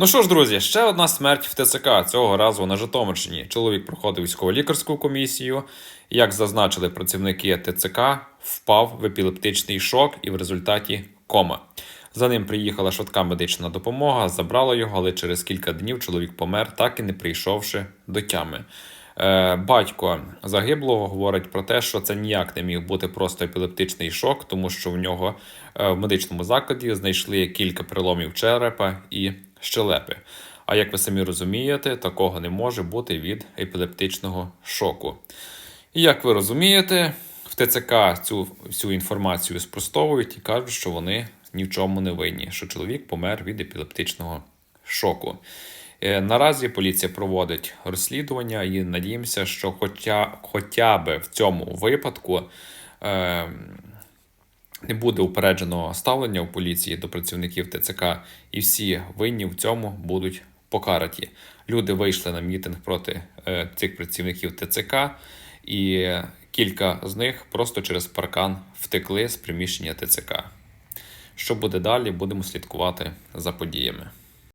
Ну що ж, друзі, ще одна смерть в ТЦК. Цього разу на Житомирщині. Чоловік проходив військово-лікарську комісію. Як зазначили працівники ТЦК, впав в епілептичний шок і в результаті кома. За ним приїхала швидка медична допомога, забрала його, але через кілька днів чоловік помер, так і не прийшовши до тями. Е, батько загиблого говорить про те, що це ніяк не міг бути просто епілептичний шок, тому що в нього е, в медичному закладі знайшли кілька переломів черепа і щелепи. А як ви самі розумієте, такого не може бути від епілептичного шоку. І як ви розумієте, в ТЦК цю всю інформацію спростовують і кажуть, що вони ні в чому не винні, що чоловік помер від епілептичного шоку. Е, Наразі поліція проводить розслідування і надіємося, що хоча, хоча б в цьому випадку е, не буде упередженого ставлення у поліції до працівників ТЦК, і всі винні в цьому будуть покараті. Люди вийшли на мітинг проти е, цих працівників ТЦК, і кілька з них просто через паркан втекли з приміщення ТЦК. Що буде далі, будемо слідкувати за подіями.